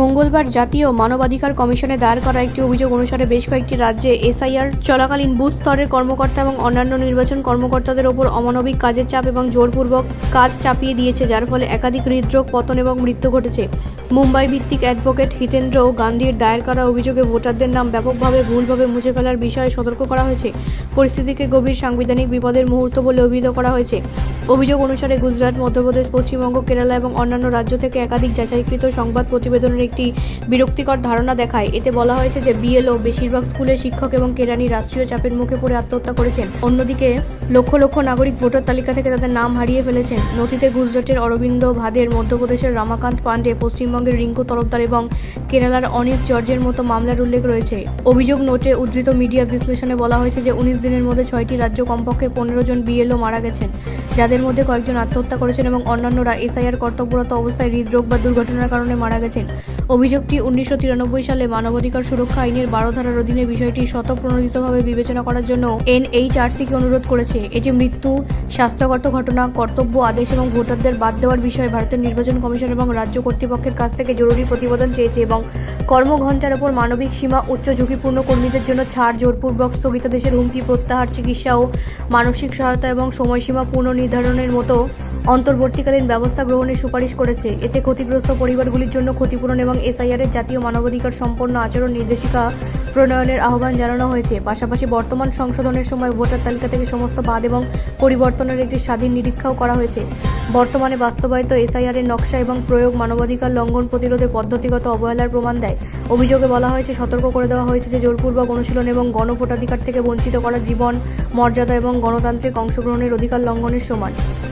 মঙ্গলবার জাতীয় মানবাধিকার কমিশনে দায়ের করা একটি অভিযোগ অনুসারে বেশ কয়েকটি রাজ্যে এসআইআর চলাকালীন বুথ স্তরের কর্মকর্তা এবং অন্যান্য নির্বাচন কর্মকর্তাদের ওপর অমানবিক কাজের চাপ এবং জোরপূর্বক কাজ চাপিয়ে দিয়েছে, যার ফলে একাধিক হৃদরোগ, পতন এবং মৃত্যু ঘটেছে। মুম্বাই ভিত্তিক অ্যাডভোকেট হিতেন্দ্র গান্ধীর দায়ের করা অভিযোগে ভোটারদের নাম ব্যাপকভাবে, ভুলভাবে মুছে ফেলার বিষয়ে সতর্ক করা হয়েছে। পরিস্থিতিকে গভীর সাংবিধানিক বিপদের মুহূর্ত বলে অভিহিত করা হয়েছে। অভিযোগ অনুসারে গুজরাট, মধ্যপ্রদেশ, পশ্চিমবঙ্গ, কেরালা এবং অন্যান্য রাজ্য থেকে একাধিক যাচাইকৃত সংবাদ প্রতিবেদনের একটি বিরক্তিকর ধারণা দেখায়। এতে বলা হয়েছে যে বিএলও বেশিরভাগ স্কুলের শিক্ষক এবং কেরানি রাষ্ট্রীয় চাপের মুখে পড়ে আত্মহত্যা করেছেন। অন্যদিকে লক্ষ লক্ষ নাগরিক ভোটার তালিকা থেকে তাদের নাম হারিয়ে ফেলেছেন। নথিতে গুজরাটের অরবিন্দ ভাদের, মধ্যপ্রদেশের রমাকান্ত পাণ্ডে, পশ্চিমবঙ্গের রিঙ্কু তরফদার এবং কেরালার অনিস জর্জের মতো মামলার উল্লেখ রয়েছে। অভিযোগ নোটে উদ্ধৃত মিডিয়া বিশ্লেষণে বলা হয়েছে যে উনিশ দিনের মধ্যে ছয়টি রাজ্য কমপক্ষে পনেরো জন বিএলও মারা গেছেন। যাদের মধ্যে কয়েকজন আত্মহত্যা করেছেন এবং অন্যান্যরা এসআইআর কর্তব্যরত অবস্থায় হৃদরোগ বা দুর্ঘটনার কারণে মারা গেছেন। অভিযোগটি উনিশশো তিরানব্বই সালে মানবাধিকার সুরক্ষা আইনের বারো ধারার অধীনে বিষয়টি স্বতঃপ্রণোদিতভাবে বিবেচনা করার জন্য এনএইচআরসিকে অনুরোধ করেছে। এটি মৃত্যু, স্বাস্থ্যগত ঘটনা, কর্তব্য, আদেশ এবং ভোটারদের বাদ দেওয়ার বিষয়ে ভারতের নির্বাচন কমিশন এবং রাজ্য কর্তৃপক্ষের কাছ থেকে জরুরি প্রতিবেদন চেয়েছে এবং কর্মঘণ্টার ওপর মানবিক সীমা উচ্চ ঝুঁকিপূর্ণ কর্মীদের জন্য ছাড়, জোরপূর্বক স্থগিতাদেশের হুমকি, প্রত্যাহার, চিকিৎসা ও মানসিক সহায়তা এবং সময়সীমা পুনর্নির্ধারণের মতো অন্তর্বর্তীকালীন ব্যবস্থা গ্রহণের সুপারিশ করেছে। এতে ক্ষতিগ্রস্ত পরিবারগুলির জন্য ক্ষতিপূরণ এবং এসআইআরের জাতীয় মানবাধিকার সম্পন্ন আচরণ নির্দেশিকা প্রণয়নের আহ্বান জানানো হয়েছে। পাশাপাশি বর্তমান সংশোধনের সময় ভোটার তালিকা থেকে সমস্ত বাদ এবং পরিবর্তনের একটি স্বাধীন নিরীক্ষাও করা হয়েছে। বর্তমানে বাস্তবায়িত এসআইআরের নকশা এবং প্রয়োগ মানবাধিকার লঙ্ঘন প্রতিরোধে পদ্ধতিগত অবহেলার প্রমাণ দেয়। অভিযোগে বলা হয়েছে, সতর্ক করে দেওয়া হয়েছে যে জোরপূর্বক অনুশীলন এবং গণভোটাধিকার থেকে বঞ্চিত করা জীবন, মর্যাদা এবং গণতান্ত্রিক অংশগ্রহণের অধিকার লঙ্ঘনের সমান।